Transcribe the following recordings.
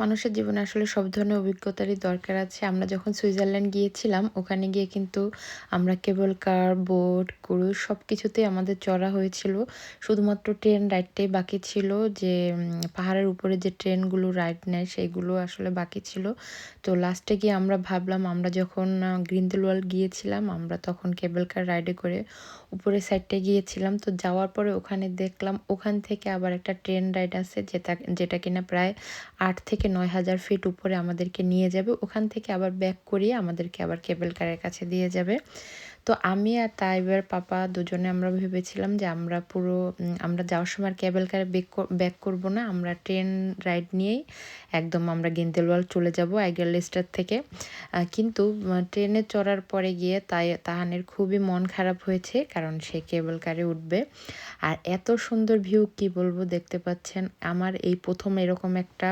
মানুষের জীবনে আসলে সব ধরনের অভিজ্ঞতারই দরকার আছে। আমরা যখন সুইজারল্যান্ড গিয়েছিলাম, ওখানে গিয়ে কিন্তু আমরা কেবল কার, বোট ক্রুজ সব কিছুতেই আমাদের চড়া হয়েছিল। শুধুমাত্র ট্রেন রাইডটাই বাকি ছিল যে পাহাড়ের উপরে যে ট্রেনগুলো রাইড নেয় সেইগুলো আসলে বাকি ছিল। তো লাস্টে গিয়ে আমরা ভাবলাম, আমরা যখন গ্রিনদেলওয়াল গিয়েছিলাম, আমরা তখন কেবল কার রাইডে করে উপরের সাইডটা গিয়েছিলাম। তো যাওয়ার পরে ওখানে দেখলাম, ওখান থেকে আবার একটা ট্রেন রাইড আছে, যেটা যেটা কিনা প্রায় আট থেকে নয় হাজার ফিট উপরে আমাদেরকে নিয়ে যাবে। ওখান থেকে আবার ব্যাক করিয়ে আমাদেরকে আবার কেবল কারের কাছে দিয়ে যাবে। তো আমি আর তাইবের পাপা দুজনে আমরা ভেবেছিলাম যে আমরা পুরো আমরা যাওয়ার সময় কেবল কারে ব্যাক করব না। আমরা ট্রেন রাইড নিয়েই একদম আমরা গেন্দেলওয়াল চলে যাব আইগার লিস্টার থেকে। কিন্তু ট্রেনে চড়ার পরে গিয়ে তাই, তাহানের খুবই মন খারাপ হয়েছে কারণ সে কেবল কারে উঠবে। আর এত সুন্দর ভিউ কি বলব দেখতে পাচ্ছেন? আমার এই প্রথম এরকম একটা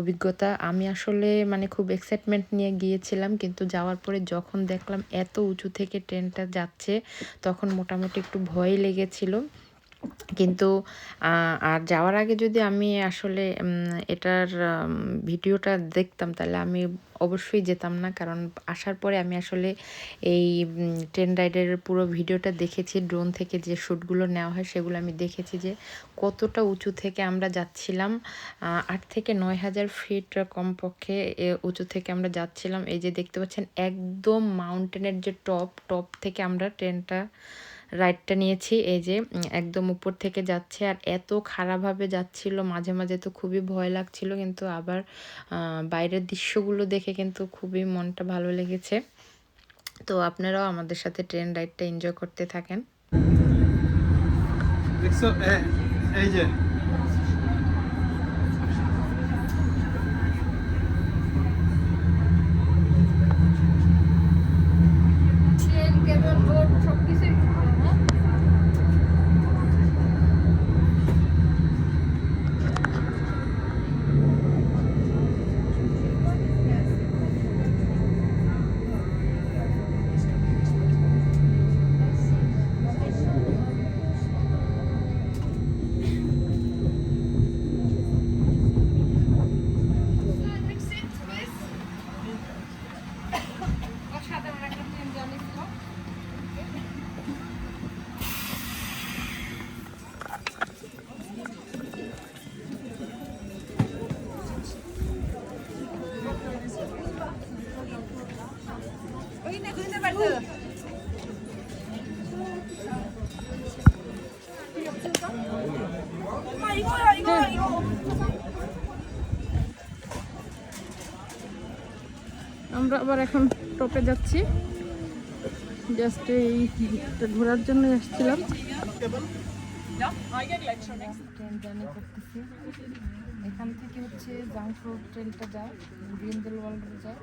অভিজ্ঞতা। আমি আসলে মানে খুব এক্সাইটমেন্ট নিয়ে গিয়েছিলাম, কিন্তু যাওয়ার পরে যখন দেখলাম এত উঁচু থেকে ট্রেনটা যাচ্ছে তখন মোটামুটি একটু ভয় লেগেছিল। কিন্তু আর যাওয়ার আগে যদি আমি আসলে এটার ভিডিওটা দেখতাম, তাহলে আমি অবশ্যই যেতাম না। কারণ আসার পরে আমি আসলে এই ট্রেন রাইডের পুরো ভিডিওটা দেখেছি ড্রোন থেকে যে শ্যুটগুলো নেওয়া হয়, সেগুলো আমি দেখেছি যে কতটা উঁচু থেকে আমরা যাচ্ছিলাম। আট থেকে নয় হাজার ফিট কমপক্ষে উঁচু থেকে আমরা যাচ্ছিলাম। এই যে দেখতে পাচ্ছেন, একদম মাউন্টেনের যে টপ টপ থেকে আমরা ট্রেনটা রাইডটা নিয়েছি, এই যে একদম উপর থেকে যাচ্ছে আর এত খারাপভাবে যাচ্ছিল, মাঝে মাঝে তো খুবই ভয় লাগছিল, কিন্তু আবার বাইরের দৃশ্যগুলো দেখে কিন্তু খুবই মনটা ভালো লেগেছে। তো আপনারাও আমাদের সাথে ট্রেন রাইডটা এনজয় করতে থাকেন। এই যে আমরা আবার এখন টপে যাচ্ছি। জাস্ট এই ঘোরার জন্য করতেছি এখান থেকে হচ্ছে জাংফ্রো ট্রেনটা যায় গ্রিনদেল ওয়ার্ল্ডে যায়।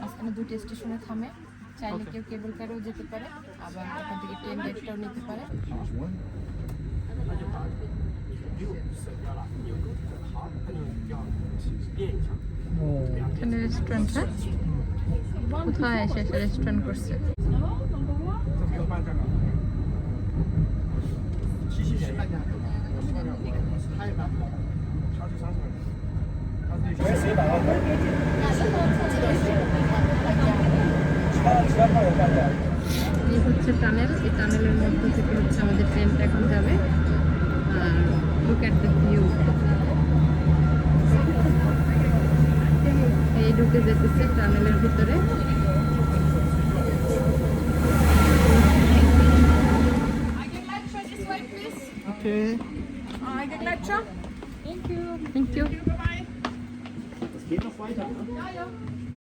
মাঝখানে দুটো স্টেশনে থামে। চাইলে কেউ কেবল কারেও যেতে পারে আবার এখান থেকে ট্রেন ডেটটাও নিতে পারে। এখানে রেস্টুরেন্ট হ্যাঁ। কোথায় এসে এসে রেস্টুরেন্ট করছে? 这 এই হচ্ছে টানেল এই টানেলের মধ্য থেকে হচ্ছে আমাদের ট্রেনটা এখন যাবে আর লুক অ্যাট দ্য ভিউ এই ঢুকে যেতেছে টানেলের ভিতরে Okay. Thank you Es geht noch weiter. Ne?